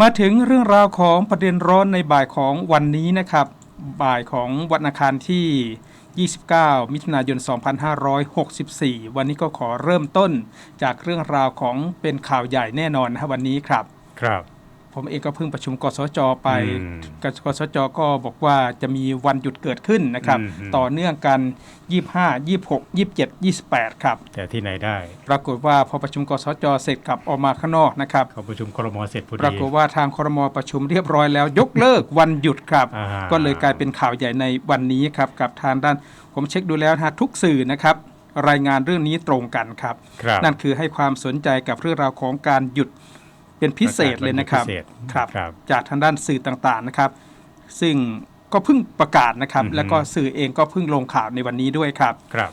มาถึงเรื่องราวของประเด็นร้อนในบ่ายของวันนี้นะครับ บ่ายของวันอังคารที่ 29 มิถุนายน 2564 วันนี้ก็ขอเริ่มต้นจากเรื่องราวของเป็นข่าวใหญ่แน่นอนนะวันนี้ครับ ครับ ผมเองก็เพิ่งประชุมกสจไปอืมกสจก็บอกว่าจะมีวันหยุดเกิดขึ้นนะครับอืมอืมต่อเนื่องกัน 25 26 27 28 ครับ แต่ที่ไหนได้ ปรากฏว่าพอประชุมกสจเสร็จกลับออกมาข้างนอกนะครับเขาประชุมครมเสร็จพอปราดีกฏว่าทางครมประชุมเรียบร้อยแล้ว ยกเลิกวันหยุดครับอ่าก็เลยกลายเป็นข่าวใหญ่ในวันนี้ครับกับทางด้านผมเช็คดูแล้วนะฮะทุกสื่อนะครับรายงานเรื่องนี้ตรงกันครับครับนั่นคือให้ความสนใจกับเรื่องราวของการหยุด เป็นพิเศษเลยนะครับพิเศษครับครับ จากทางด้านสื่อต่างๆนะครับ ซึ่งก็เพิ่งประกาศนะครับอือฮึแล้วก็สื่อเองก็เพิ่งลงข่าวในวันนี้ด้วยครับครับ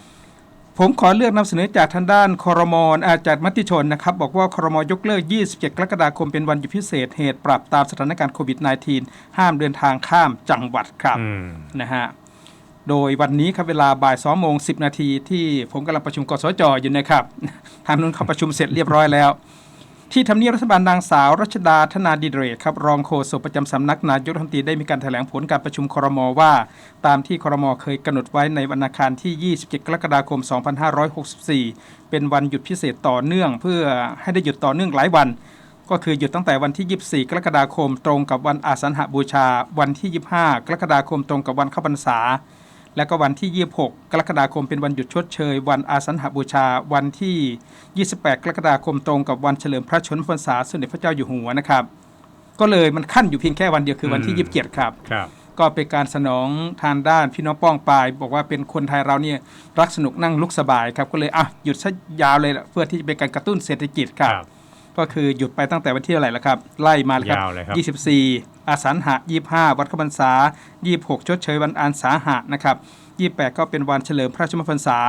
ผมขอเลือกนำเสนอจากทางด้านคอรมอนอาจากมติชนนะครับ บอกว่าคอรมอยกเลิก 27 กรกฎาคมเป็นวันหยุดพิเศษเหตุปรับตามสถานการณ์โควิด -19 ห้ามเดินทางข้ามจังหวัดครับอืมนะฮะโดยวันนี้ครับเวลาบ่าย2โมง10นาทีที่ผมกำลังประชุมกสจอยู่นะครับทางนู้นเขาประชุมเสร็จเรียบร้อยแล้ว ที่ทำเนียบรัฐบาลนางสาวรัชดาธนาดิเรกครับรองโฆษกประจำสำนักนายกรัฐมนตรีได้มีการแถลงผลการประชุมครมว่า ตามที่ครมเคยกำหนดไว้ในวันอังคารที่ 27 กรกฎาคม 2564 เป็นวันหยุดพิเศษต่อเนื่อง เพื่อให้ได้หยุดต่อเนื่องหลายวัน ก็คือหยุดตั้งแต่วันที่ 24 กรกฎาคม ตรงกับวันอาสันหบูชา วันที่ 25 กรกฎาคมตรงกับวันเข้าพรรษา และก็วันที่ 26 กรกฎาคมเป็นวันหยุดชดเชย วันอาสันหบูชา วันที่ 28 กรกฎาคมตรงกับวันเฉลิมพระชนมพรรษาสมเด็จพระเจ้าอยู่หัวนะครับ ก็เลยมันขั้นอยู่เพียงแค่วันเดียวคือวันที่อืม27 ครับครับก็เป็นการสนองทางด้านพี่น้องป้องปาย บอกว่าเป็นคนไทยเราเนี่ยรักสนุกนั่งลุกสบายครับก็เลยอะหยุดซะยาวเลยล่ะเพื่อที่จะเป็นการกระตุ้นเศรษฐกิจครับ ก็คือหยุดไปตั้งแต่วันที่อะไรล่ะครับ ไล่มาเลยคยาวเลยครัรับ 24 อาสันหะ 25 วัดขบันษา 26 ชดเชยวันอาสาหะนะครับ28 ก็เป็นวันเฉลิมพระชนมพรรษา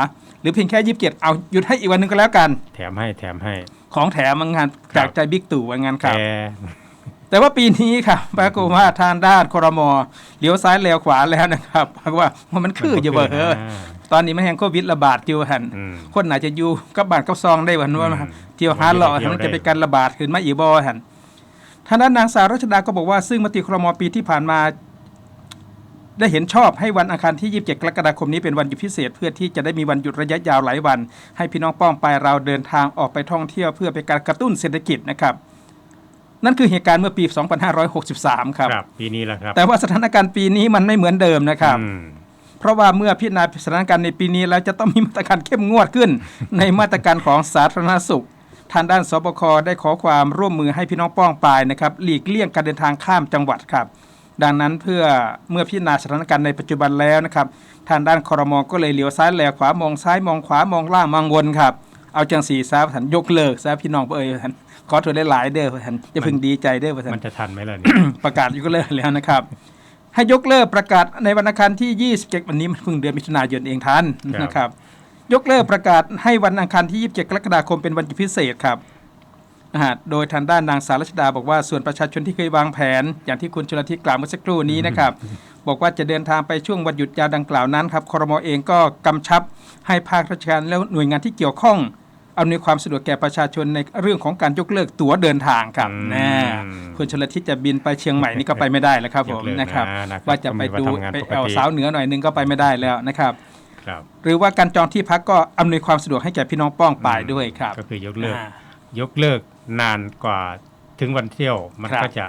หรือเพียงแค่ 27 เอาหยุดให้อีกวันหนึงก็แล้วกัน แถมให้แถมให้ ของแถมงานครับจากใจบิ๊กตู่ว่างานครับแต่แต่ว่าปีนี้ครับปรากฏว่าทางด้านครมเลี้ยวซ้ายเลี้ยวขวาแล้วนะครับเพราะว่ามันคืออยู่เบอร์เออ ตอนนี้มันแห่งโควิดระบาดอยู่หันอืมคนอาจจะอยู่กับบานกับซองได้วันว่าอืมเที่ยวหาเลาะเที่ยวมันได้จะเป็นการระบาดขึ้นมาอีกบ่หันทางด้านนางสาวรัชดาก็บอกว่าซึ่งมติครมปีที่ผ่านมาได้เห็นชอบให้วันอังคารที่ 27 กรกฎาคมนี้เป็นวันหยุดพิเศษ เพื่อที่จะได้มีวันหยุดระยะยาวหลายวัน ให้พี่น้องป้องไปายเราเดินทางออกไปท่องเที่ยวเพื่อเป็นการกระตุ้นเศรษฐกิจนะครับ นั่นคือเหตุการณ์เมื่อปี 2563 ครับครับปีนี้แหละครับ แต่ว่าสถานการณ์ปีนี้มันไม่เหมือนเดิมนะครับอืม เพราะว่าเมื่อพิจารณาสถานการณ์ในปีนี้แล้วจะต้องมีมาตรการเข้มงวดขึ้น ในมาตรการของสาธารณสุขทางด้านสบคได้ขอความร่วมมือให้พี่น้องป้องปายนะครับหลีกเลี่ยงการเดินทางข้ามจังหวัดครับ ดังนั้นเพื่อเมื่อพิจารณาสถานการณ์ในปัจจุบันแล้วนะครับทางด้านคอรมอก็เลยเลี้ยวซ้ายแลขวามองซ้ายมองขวามองล่างมองวนครับเอาจังสีซาท่านยกเลิกซะพี่น้องเอ้ยท่านขอโทษหลายๆเด้อท่านจะพึงดีใจเด้อท่านมันจะทันไหมล่ะเนี่ยประกาศยกเลิกแล้วนะครับ ให้ยกเลิกประกาศในวันอังคารที่ 27 วันนี้มันเพิ่งเดือนมิถุนายนเองทันครับ นะครับ ยกเลิกประกาศให้วันอังคารที่ 27 กรกฎาคมเป็นวันหยุดพิเศษครับนะฮะโดยทางด้านนางสาวรัชดาบอกว่าส่วนประชาชนที่เคยวางแผน อย่างที่คุณชลทิศกล่าวเมื่อสักครู่นี้นะครับ บอกว่าจะเดินทางไปช่วงวันหยุดยาวดังกล่าวนั้นครับครมเองก็กำชับให้ภาคราชการและหน่วยงานที่เกี่ยวข้อง อำนวยความสะดวกแก่ประชาชนในเรื่องของการยกเลิกตั๋วเดินทางครับอืมนะคุณชลทิศจะบินไปเชียงใหม่นี่ก็ไปไม่ได้แล้วครับผมยกเลิกนะครับนะครับว่าจะไปดูต้องมีวันทำงานไปปกติเอาสาวเหนือหน่อยนึงก็ไปไม่ได้แล้วนะครับครับหรือว่าการจองที่พักก็อำนวยความสะดวกให้แก่พี่น้องป้องป่ายด้วยครับ ก็คือยกเลิกอ่ายกเลิกนานกว่าถึงวันเที่ยวมันครับก็จะ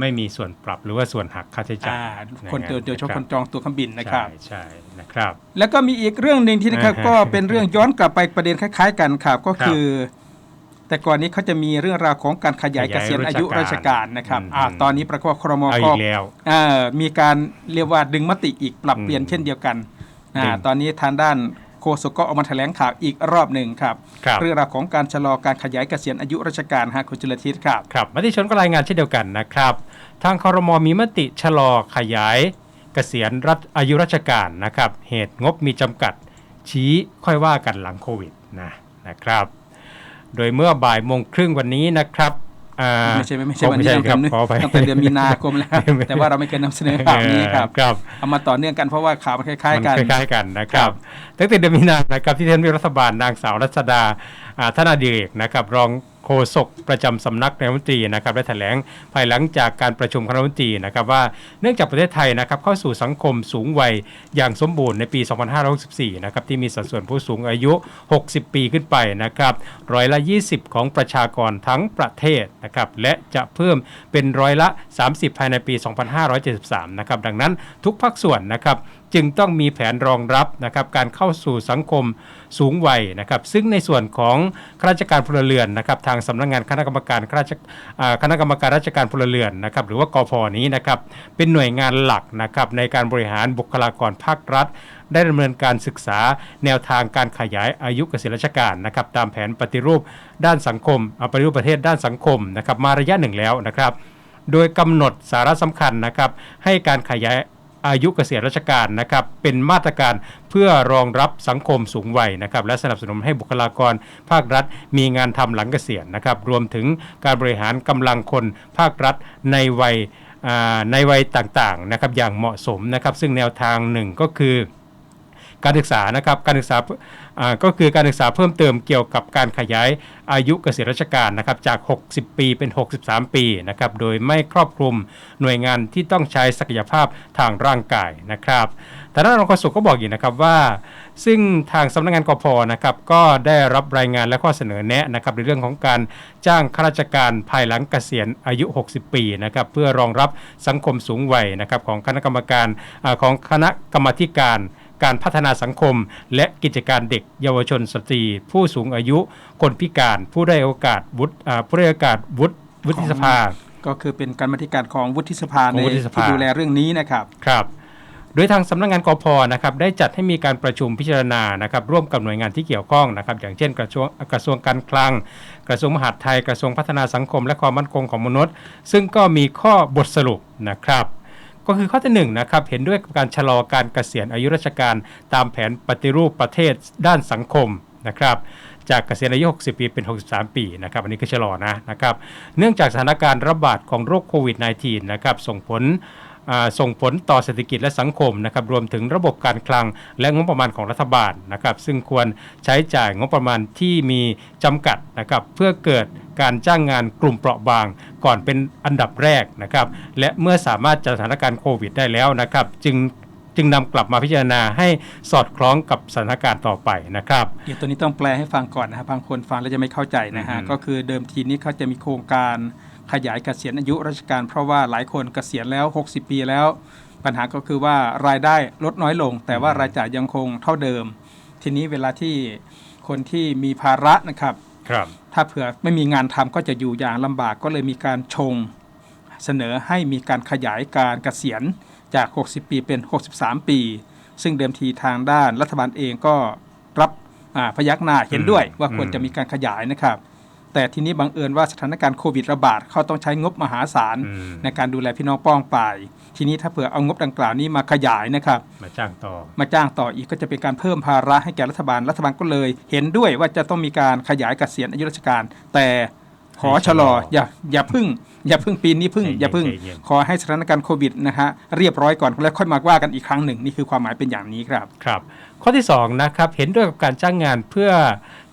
ไม่มีส่วนปรับหรือว่าส่วนหักค่าใช้จ่ายอ่าคนโดยโดยเฉพาะคนจองตั๋วเครื่องบินนะครับใช่ใช่ นะครับ แล้วก็มีอีกเรื่องหนึ่งที่นะครับอ่าฮะก็เป็นเรื่องย้อนกลับไปประเด็นคล้าย ๆ กันครับก็คือ แต่ก่อนนี้เขาจะมีเรื่องราวของการขยายเกษียณอายุราชการนะครับอืมอ่าตอนนี้ประกอบครมเอาก็อีกแล้วเอ่อมีการเรียกว่าดึงมติอีกปรับเปลี่ยนอืมเช่นเดียวกันอ่าดึงตอนนี้ทางด้านโฆษกก็ออกมาแถลงข่าวอีกรอบหนึ่งครับครับเรื่องราวของการชะลอการขยายเกษียณอายุราชการฮะคุณจุลทิศครับครับมติชนก็รายงานเช่นเดียวกันนะครับ ทางคอรมอมีมติชะลอขยาย เกษียณรัฐอายุราชการนะครับ เหตุงบมีจำกัดชี้ค่อยว่ากันหลังโควิดนะนะครับ โดยเมื่อบ่ายโมงครึ่งวันนี้นะครับอ่าไม่ใช่ไม่ใช่วันนี้ไม่ใช่ครับตั้งขออภัยแต่เดือนมีนาคมแล้วแต่ว่าเราไม่เคยนำเสนอข่าวนี้ครับครับเอามาต่อเนื่องกันเพราะว่าข่าวมันคล้ายๆกันมันคล้ายๆกันนะครัครับบตั้งแต่เดือนมีนานะครับที่ท่านวิรัฐบาลนางสาวรัชดาอ่าธนาดิเรกนะครับรอง โฆษกประจำสำนักนายกรัฐมนตรีนะครับได้แถลงภายหลังจากการประชุมคณะรัฐมนตรีนะครับว่าเนื่องจากประเทศไทยนะครับเข้าสู่สังคมสูงวัยอย่างสมบูรณ์ในปี 2564 นะครับที่มีสัดส่วนผู้สูงอายุ 60 ปีขึ้นไปนะครับร้อยละ 20 ของประชากรทั้งประเทศนะครับและจะเพิ่มเป็นร้อยละ 30 ภายในปี 2573 นะครับดังนั้นทุกภาคส่วนนะครับ จึงต้องมีแผนรองรับนะครับการเข้าสู่สังคมสูงวัยนะครับ ซึ่งในส่วนของข้าราชการพลเรือนนะครับ ทางสำนักงานคณะกรรมการข้าราชคณะกรรมการราชการพลเรือนนะครับหรือว่ากพนี้นะครับเป็นหน่วยงานหลักนะครับในการบริหารบุคลากรภาครัฐ ได้ดำเนินการศึกษาแนวทางการขยายอายุเกษียณราชการนะครับตามแผนปฏิรูปด้านสังคมอ่าปฏิรูปประเทศด้านสังคมนะครับมาระยะหนึ่งแล้วนะครับโดยกำหนดสาระสำคัญนะครับให้การขยาย อายุเกษียณราชการนะครับเป็นมาตรการเพื่อรองรับสังคมสูงวัยนะครับและสนับสนุนให้บุคลากรภาครัฐ มีงานทำหลังเกษียณนะครับรวมถึงการบริหารกำลังคนภาครัฐในวัยในวัยต่างๆนะครับอย่างเหมาะสมนะครับซึ่งแนวทางหนึ่งก็คือ การศึกษานะครับการศึกษาก็คือการศึกษาเพิ่มเติมเกี่ยวกับการขยายอายุเกษียณราชการนะครับจาก 60 ปีเป็น 63 ปีนะครับโดยไม่ครอบคลุมหน่วยงานที่ต้องใช้ศักยภาพทางร่างกายนะครับแต่ด้านรองโฆษกก็บอกอีกนะครับว่า ซึ่งทางสำนักงานกพนะครับก็ได้รับรายงานและข้อเสนอแนะนะครับในเรื่องของการจ้างข้าราชการภายหลังเกษียณอายุ 60 ปีนะครับเพื่อรองรับสังคมสูงวัยนะครับของคณะกรรมการอของคณะกรรมาธิการ การพัฒนาสังคม และกิจการเด็กเยาวชนสตรี ผู้สูงอายุ คนพิการ ผู้ได้โอกาสวุฒิอ่าผู้ได้โอกาสวุฒิวุฒิสภา ก็คือเป็นการบันธิการของวุฒิสภาของในวุฒิสภาที่ดูแลเรื่องนี้นะครับครับโดยทางสำนักงานกพนะครับได้จัดให้มีการประชุมพิจารณานะครับร่วมกับหน่วยงานที่เกี่ยวข้องนะครับอย่างเช่นกระทรวงกระทรวงการคลัง กระทรวงมหาดไทย กระทรวงพัฒนาสังคม และความมั่นคงของมนุษย์ ซึ่งก็มีข้อบทสรุปนะครับ ก็คือข้อที่หนึ่งนะครับเห็นด้วยกับการชะลอการเกษียณอายุราชการตามแผนปฏิรูปประเทศด้านสังคมนะครับจากเกษียณอายุ 60 ปีเป็น 63 ปีนะครับ อันนี้คือชะลอนะนะครับ เนื่องจากสถานการณ์ระบาดของโรคโควิด -19 นะครับ ส่งผล ส่งผลต่อเศรษฐกิจและสังคมนะครับรวมถึงระบบการคลัง และงบประมาณของรัฐบาลนะครับซึ่งควรใช้จ่ายงบประมาณที่มีจำกัดนะครับเพื่อเกิดการจ้างงานกลุ่มเปราะบาง ก่อนเป็นอันดับแรกนะครับและเมื่อสามารถจัดสถานการณ์โควิดได้แล้วนะครับจึงจึงนำกลับมาพิจารณาให้สอดคล้องกับสถานการณ์ต่อไปนะครับเดี๋ยวตัวนี้ต้องแปลให้ฟังก่อนนะครับบางคนฟังแล้วจะไม่เข้าใจนะฮะอือฮึก็คือเดิมทีนี้เขาจะมีโครงการ ขยายเกษียณอายุราชการ เพราะว่าหลายคนเกษียณแล้ว 60 ปีแล้ว ปัญหาก็คือว่ารายได้ลดน้อยลง แต่ว่ารายจ่ายยังคงเท่าเดิม ทีนี้เวลาที่คนที่มีภาระนะครับครับ ถ้าเผื่อไม่มีงานทำก็จะอยู่อย่างลำบากก็เลยมีการชง เสนอให้มีการขยายการเกษียณจาก 60 ปีเป็น 63 ปี ซึ่งเดิมทีทางด้านรัฐบาลเองก็รับอ่าพยักหน้าเห็นด้วยอืมว่าควรอืมจะมีการขยายนะครับ แต่ทีนี้บังเอิญว่าสถานการณ์โควิดระบาดเขาต้องใช้งบมหาศาลอืมในการดูแลพี่น้องป้องปายทีนี้ถ้าเผื่อเอางบดังกล่าวนี้มาขยายนะครับ มาจ้างต่อ มาจ้างต่ออีกก็จะเป็นการเพิ่มภาระให้แก่รัฐบาล รัฐบาลก็เลย เห็นด้วยว่าจะต้องมีการขยายเกษียณอายุราชการ แต่ขอชะลออย่าอย่าพึ่ง อย่าพึ่งปีนี้พึ่งใจเย็นอย่าพึ่งใจเย็นขอให้สถานการณ์โควิดนะฮะเรียบร้อยก่อนแล้วค่อยมาว่ากันอีกครั้งหนึ่งนี่คือความหมายเป็นอย่างนี้ครับครับ ข้อที่2นะครับเห็นด้วยกับการจ้างงานเพื่อ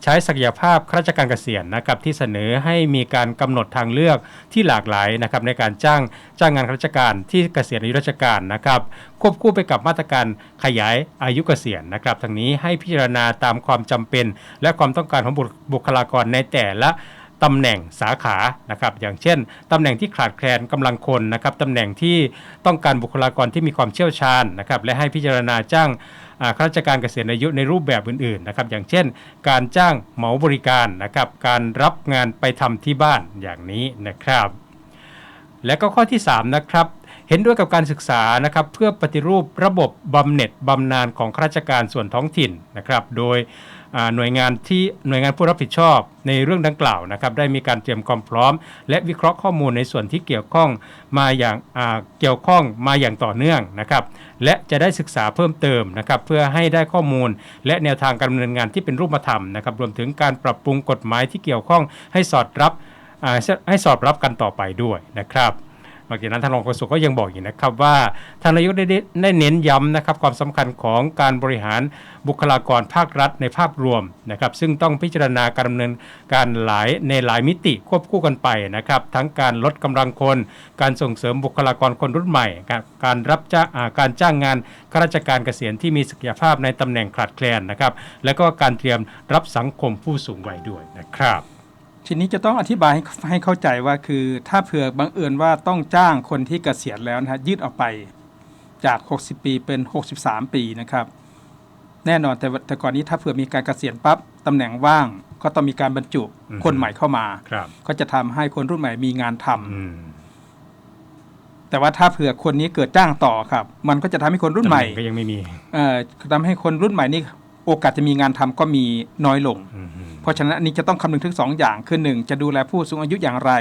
ใช้ศักยภาพข้าราชการเกษียณนะครับที่เสนอให้มีการกำหนดทางเลือกที่หลากหลายนะครับในการจ้างจ้างงานข้าราชการที่เกษียณอายุราชการนะครับควบคู่ไปกับมาตรการขยายอายุเกษียณนะครับทางนี้ให้พิจารณาตามความจำเป็น และความต้องการของบุคลากรในแต่ละตำแหน่งสาขานะครับอย่างเช่นตำแหน่งที่ขาดแคลนกำลังคนนะครับตำแหน่งที่ต้องการบุคลากรที่มีความเชี่ยวชาญนะครับและให้พิจารณาจ้าง ข้าราชการเกษียณอายุในรูปแบบอื่นๆนะครับอย่างเช่น การจ้างเหมาบริการนะครับการรับงานไปทำที่บ้านอย่างนี้นะครับ และก็ข้อที่ 3 นะครับเห็นด้วยกับการศึกษานะครับเพื่อปฏิรูประบบบำเหน็จบำนาญของข้าราชการส่วนท้องถิ่นนะครับ โดย หน่วยงานที่หน่วยงานผู้รับผิดชอบในเรื่องดังกล่าวนะครับได้มีการเตรียมความพร้อม และวิเคราะห์ข้อมูลในส่วนที่เกี่ยวข้องมาอย่างเกี่ยวข้องมาอย่างต่อเนื่องนะครับและจะได้ศึกษาเพิ่มเติมนะครับเพื่อให้ได้ข้อมูล และแนวทางการดำเนินงานที่เป็นรูปธรรมนะครับรวมถึงการปรับปรุงกฎหมายที่เกี่ยวข้องให้สอดรับให้สอดรับกันต่อไปด้วยนะครับ นอกจากนั้นท่านรองโฆษกก็ยังบอกอีกนะครับว่าท่างนายกได้ได้เน้นย้ำนะครับความสำคัญของการบริหารบุคลากรภาครัฐในภาพรวมนะครับซึ่งต้องพิจารณาการดำเนินการหลายในหลายมิติควบคู่กันไปนะครับทั้งการลดกำลังคน การส่งเสริมบุคลากรคนรุ่นใหม่การการรับจ้างการจ้างงานข้าราชการเกษียณที่มีศักยภาพในตำแหน่งขาดแคลนนะครับและก็การเตรียมรับสังคมผู้สูงวัยด้วยนะครับ ทีนี้จะต้องอธิบายให้ให้เข้าใจว่าคือถ้าเผื่อบังเอิญว่าต้องจ้างคนที่เกษียณแล้วนะฮะยืดออกไปจาก 60 ปีเป็น 63 ปีนะครับ แน่นอนแต่ว่าแต่ก่อนนี้ถ้าเผื่อมีการเกษียณปั๊บตำแหน่งว่างก็ต้องมีการบรรจุอืมคนใหม่เข้ามาครับก็จะทำให้คนรุ่นใหม่มีงานทำอืมแต่ว่าถ้าเผื่อคนนี้เกิดจ้างต่อครับ มันก็จะทำให้คนรุ่นใหม่ตำแหงก็ยังไม่มี เอ่อทำให้คนรุ่นใหม่นี่โอกาสจะมีงานทำก็มีน้อยลงอืม เพราะฉะนั้นอันนี้จะต้องคำนึงถึงสองอย่างคือหนึ่งจะดูแลผู้สูงอายุอย่างไร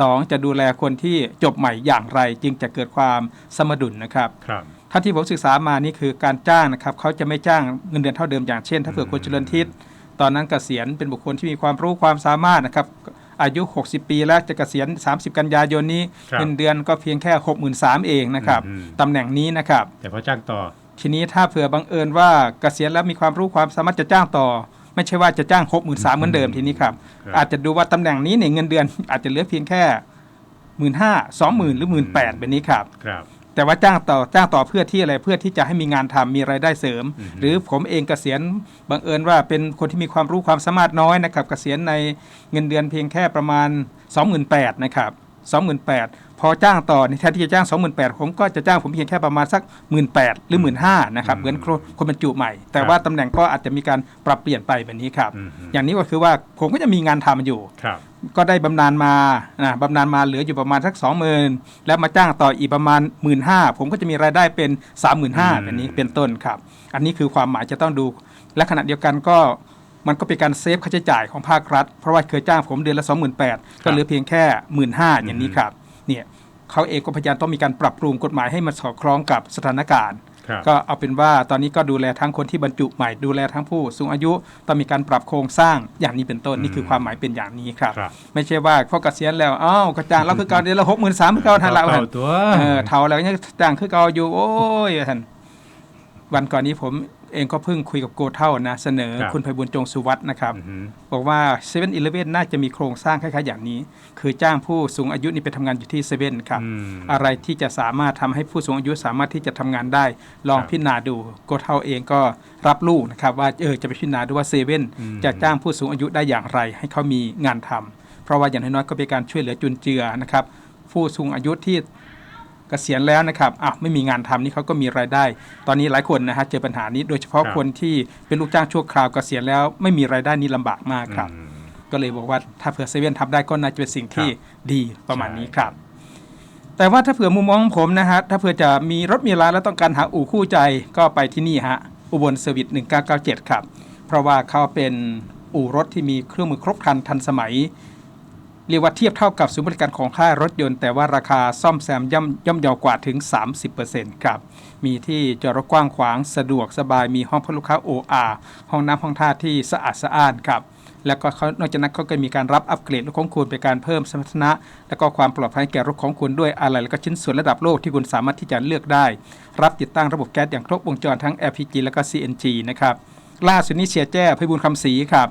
สองจะดูแลคนที่จบใหม่อย่างไร จึงจะเกิดความสมดุลนะครับครับถ้าที่ผมศึกษามานี่คือการจ้างนะครับเขาจะไม่จ้างเงินเดือนเท่าเดิมอย่างเช่น ถ้าเผื่อคนเจริญทิศตอนนั้นเกษียณเป็นบุคคลที่มีความรู้ความสามารถนะครับอายุ 60 ปีแล้วจะเกษียณ 30 กันยายนนี้ครับเงินเดือนก็เพียงแค่ 63,000 เองนะครับอืมตำแหน่งนี้นะครับแต่พอจ้างต่อ ทีนี้ถ้าเผื่อบังเอิญว่าเกษียณแล้วมีความรู้ความสามารถจะจ้างต่อ ไม่ใช่ว่าจะจ้างหกหมื่นสามเหมือนเดิมทีนี้ครับครับอาจจะดูว่าตำแหน่งนี้เนี่ยเงินเดือน อาจจะเหลือเพียงแค่หมื่นห้าสองหมื่นหรือหมื่นแปดแบบนี้ครับครับแต่ว่าจ้างต่อจ้างต่อเพื่อที่อะไรเพื่อที่จะให้มีงานทำมีรายได้เสริมอืมหรือผมเองเกษียณบังเอิญว่าเป็นคนที่มีความรู้ความสามารถน้อยนะครับเกษียณในเงินเดือนเพียงแค่ประมาณ 28,000นะครับ 28,000 พอจ้างต่อในแทนที่จะจ้าง 28,000 ผมก็จะจ้างผมเพียงแค่ประมาณสัก 18,000 หรือ 15,000 นะครับ เหมือนคนบรรจุใหม่ แต่ว่าตำแหน่งก็อาจจะมีการปรับเปลี่ยนไปแบบนี้ครับอืมอย่างนี้ก็คือว่าผมก็จะมีงานทำอยู่ครับก็ได้บำนาญมานะบำนาญมาเหลืออยู่ประมาณสักสองหมื่นแล้วมาจ้างต่ออีกประมาณหมื่นห้าผมก็จะมีรายได้เป็นสามหมื่นห้าอืมแบบนี้เป็นต้นครับ อันนี้คือความหมายจะต้องดู และขณะเดียวกันก็ มันก็เป็นการเซฟค่าใช้จ่ายของภาครัฐ เพราะว่าเคยจ้างผมเดือนละสองหมื่นแปดก็เหลือเพียงแค่หมื่นห้าอย่างนี้ครับเนี่ยเขาเองก็พยายามต้องมีการปรับปรุงกฎหมายให้มันสอดคล้องกับสถานการณ์ครับก็เอาเป็นว่าตอนนี้ก็ดูแลทั้งคนที่บรรจุใหม่ดูแลทั้งผู้สูงอายุต้องมีการปรับโครงสร้างอย่างนี้เป็นต้นนี่คือความหมายเป็นอย่างนี้ครับครับไม่ใช่ว่าพอเกษียณแล้วอ้าวกระจางเราคือเก่าเดือนละหกหมื่นสามคือเก่าทันละเก่าตัวเออเท่าแล้วยังจ้างคือเก่าอยู่ โอ้ยท่านวันก่อนนี้ผม เองก็เพิ่งคุยกับโกเท่านะเสนอครับคุณไพบุญจงสุวัฒน์นะครับอืมบอกว่าเซเว่นอีเลฟเว่นน่าจะมีโครงสร้างคล้ายๆอย่างนี้ คือจ้างผู้สูงอายุนี่ไปทำงานอยู่ที่เซเว่นครับ อืมอะไรที่จะสามารถทำให้ผู้สูงอายุสามารถที่จะทำงานได้ ลองครับพิจารณาดูโกเท่าเองก็รับลูกนะครับว่าเออจะไปพิจารณาดูว่าเซเว่นอืม จะจ้างผู้สูงอายุได้อย่างไร ให้เขามีงานทำเพราะว่าอย่างน้อยๆก็เป็นการช่วยเหลือจุนเจือนะครับผู้สูงอายุที่เกษียณแล้วนะครับอ้าวไม่มีงานทำนี่เขาก็มีรายได้ ตอนนี้หลายคนนะฮะเจอปัญหานี้ โดยเฉพาะครับคนที่เป็นลูกจ้างชั่วคราวเกษียณแล้วไม่มีรายได้นี่ลำบากมากครับอืมก็เลยบอกว่าถ้าเผื่อเซเว่นทำได้ก็น่าจะเป็นสิ่งที่ครับดีประมาณนี้ใช่ครับ แต่ว่าถ้าเผื่อมุมมองของผมนะฮะถ้าเผื่อจะมีรถมีร้านแล้วต้องการหาอู่คู่ใจก็ไปที่นี่ฮะอุบลเซอร์วิส1997 ครับ เพราะว่าเขาเป็นอู่รถที่มีเครื่องมือครบครันทันสมัย เรียกว่าเทียบเท่ากับศูนย์บริการของค่ายรถยนต์ แต่ว่าราคาซ่อมแซมย่ำย่อมเยาวกว่าถึง 30%ครับ มีที่จอดรถกว้างขวางสะดวกสบายมีห้องพักลูกค้า OR ห้องน้ำห้องท่าที่สะอาดสะอ้านครับแล้วก็เขานอกจากนั้นเขาก็มีการรับอัปเกรดรถของคุณเป็นการเพิ่มสมรรถนะ และก็ความปลอดภัยแก่รถของคุณด้วยอะไรและก็ชิ้นส่วนระดับโลกที่คุณสามารถที่จะเลือกได้ รับติดตั้งระบบแก๊สอย่างครบวงจรทั้ง LPG และก็ CNG นะครับล่าสุดนี้เชียร์แจ้พิบูลคำศรีครับ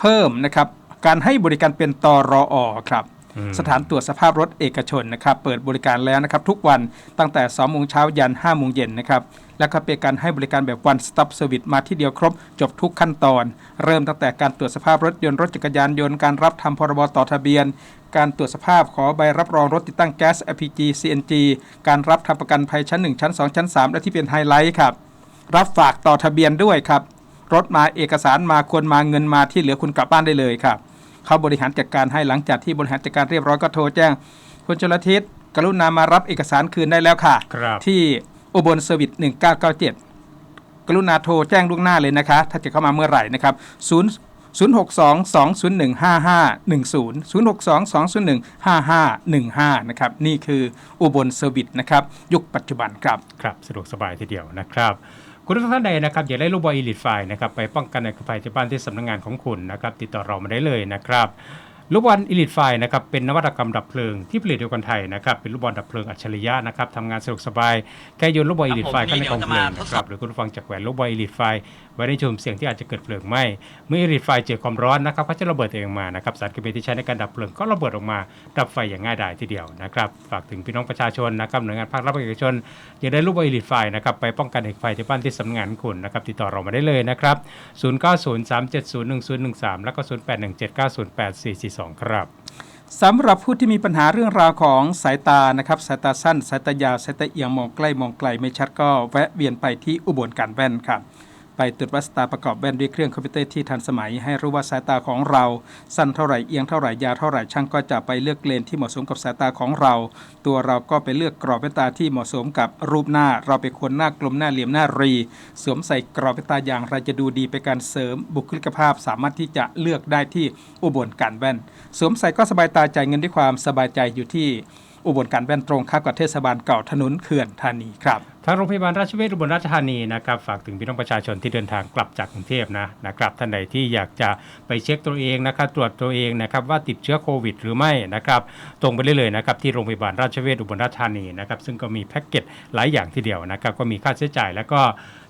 เพิ่มนะครับ การให้บริการเป็นตรออครับอืมสถานตรวจสภาพรถเอกชนนะครับเปิดบริการแล้วนะครับทุกวันตั้งแต่2โมงเช้ายัน5โมงเย็นนะครับแล้วก็เป็นการให้บริการแบบ one stop service มาที่เดียวครบ จบทุกขั้นตอน เริ่มตั้งแต่การตรวจสภาพรถยนต์รถจักรยานยนต์การรับทำพรบต่อทะเบียน การตรวจสภาพขอใบรับรองรถติดตั้งแก๊ส LPG CNG การรับทำประกันภัยชั้น 1 ชั้น 2 ชั้น 3 และที่เป็นไฮไลท์ครับรับฝากต่อทะเบียนด้วยครับรถมาเอกสารมาควรมาเงินมาที่เหลือคุณกลับบ้านได้เลยครับ เขาบริหารจัดการให้หลังจากที่บริหารจัดการเรียบร้อยก็โทรแจ้ง คุณชลทิศกรุณามารับเอกสารคืนได้แล้วค่ะครับที่อุบลเซอร์วิส1997 กรุณาโทรแจ้งล่วงหน้าเลยนะคะ ถ้าจะเข้ามาเมื่อไหร่นะครับ0 0 6 2 2 0 1 5 5 1 0 0 6 2 2 0 1 5 5 1 5 นะครับ นี่คืออุบลเซอร์วิสนะครับ ยุคปัจจุบันครับ ครับ สะดวกสบายทีเดียวนะครับ คุณผู้ชมท่านใดนะครับอยากได้ลูกบอลอีลิทไฟนะครับไปป้องกันในภัยที่บ้านที่สำนักงานของคุณนะครับติดต่อเรามาได้เลยนะครับลูกบอลอิลิทไฟนะครับเป็นนวัตกรรมดับเพลิงที่ผลิตโดยคนไทยนะครับเป็นลูกบอลดับเพลิงอัจฉริยะนะครับทำงานสะดวกสบายแค่โยนลูกบอลอิลิทไฟเข้าในกองเพลิงนะครับหรือคุณผู้ฟังจะแขวนลูกบอลอิลิทไฟ ไว้ในจุดเสี่ยงที่อาจจะเกิดเพลิงไหม้เมื่ออิลิทไฟเจอความร้อนนะครับก็จะระเบิดเองมานะครับสารเคมีที่ใช้ในการดับเพลิงก็ระเบิดออกมาดับไฟอย่างง่ายดายทีเดียวนะครับฝากถึงพี่น้องประชาชนนะครับหน่วยงานภาครัฐเอกชนอยากได้รูปบอลลิตไฟนะครับไปป้องกันเหตุไฟที่บ้านที่สำนักงานคุณนะครับติดต่อเรามาได้เลยนะครับ0903701013 แล้วก็ 0817908442 ครับสำหรับผู้ที่มีปัญหาเรื่องราวของสายตานะครับสายตาสั้น สายตายาวสายตาเอียงมองใกล้มองไกลไม่ชัดก็แวะเวียนไปที่อุบลการแว่นครับ ไปตรวจวัสตาประกอบแว่นด้วยเครื่องคอมพิวเตอร์ที่ทันสมัย ให้รู้ว่าสายตาของเรา สั้นเท่าไหร่เอียงเท่าไหร่ยาวเท่าไหร่ช่างก็จะไปเลือกเลนที่เหมาะสมกับสายตาของเรา ตัวเราก็ไปเลือกกรอบแว่นตาที่เหมาะสมกับรูปหน้า เราไปคนหน้ากลมหน้าเหลี่ยมหน้ารี สวมใส่กรอบแว่นตาอย่างไรจะดูดีไปนการเสริมบุคลิกภาพ สามารถที่จะเลือกได้ที่อุบลการแว่น สวมใส่ก็สบายตาจ่ายเงินด้วยความสบายใจอยู่ที่อุบลการแว่นตรงข้ามกับเทศบาลเก่าถนนเขื่อนธานีครับ ทางโรงพยาบาลราชเวชอุบลราชธานีนะครับฝากถึงพี่น้องประชาชนที่เดินทางกลับจากกรุงเทพนะนะครับท่านใดที่อยากจะไปเช็คตัวเองนะครับตรวจตัวเองนะครับว่าติดเชื้อโควิด หรือไม่นะครับตรงไปได้เลยนะครับที่โรงพยาบาลราชเวชอุบลราชธานีนะครับซึ่งก็มีแพ็กเกจหลายอย่างทีเดียวนะครับก็มีค่าใช้จ่ายแล้วก็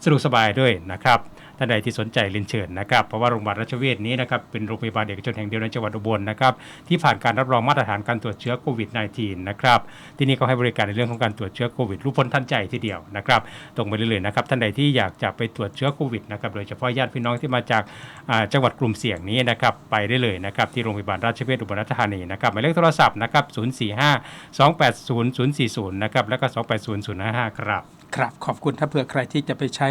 สะดวกสบายด้วยนะครับ ท่านใดที่สนใจเรียนเชิญนะครับ เพราะว่าโรงพยาบาลราชเวชนี้นะครับเป็นโรงพยาบาลเอกชนแห่งเดียวในจังหวัดอุบลนะครับที่ผ่านการรับรองมาตรฐานการตรวจเชื้อโควิด -19 นะครับที่นี่ก็ให้บริการในเรื่องของการตรวจเชื้อโควิดรู้พ้นทันใจทีเดียวนะครับตรงไปเลยนะครับท่านใดที่อยากจะไปตรวจเชื้อโควิดนะครับโดยเฉพาะญาติพี่น้องที่มาจากจังหวัดกลุ่มเสี่ยงนี้นะครับไปได้เลยนะครับที่โรงพยาบาลราชเวชอุบลราชธานีนะครับหมายเลขโทรศัพท์นะครับ045 280 040นะครับแล้วก็ 280 055 ครับ ครับ ขอบคุณถ้าเผื่อใครที่จะไปใช้